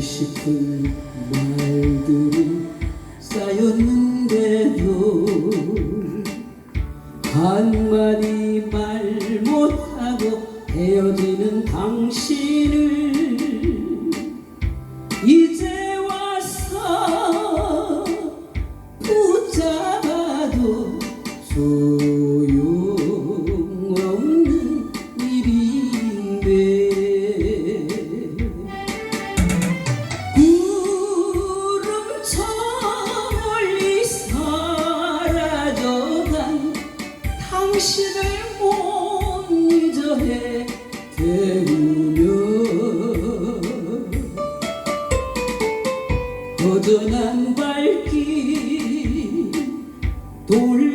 싶은 말들이 쌓였는데도 한마디 말 못하고 헤어지는 당신을 이제 와서 붙잡아도 당신을 못 잊어 해 태우며 허전한 발길 돌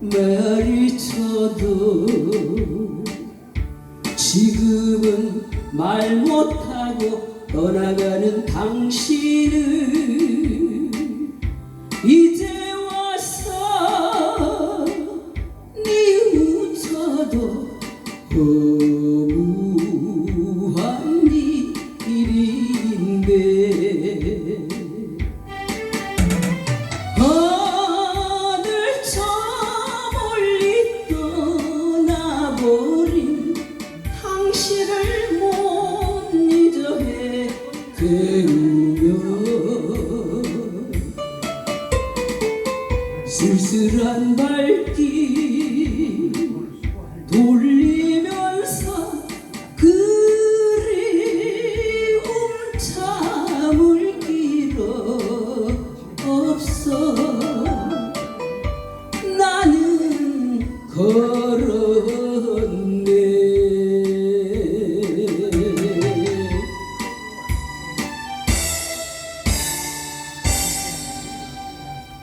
머리쳐도 지금은 말 못하고 떠나가는 당신을 이제 와서 뉘우쳐도 허무 해 태우며 쓸쓸한 발길 돌리면서 그리움 참을 길 없어. 나는 걸어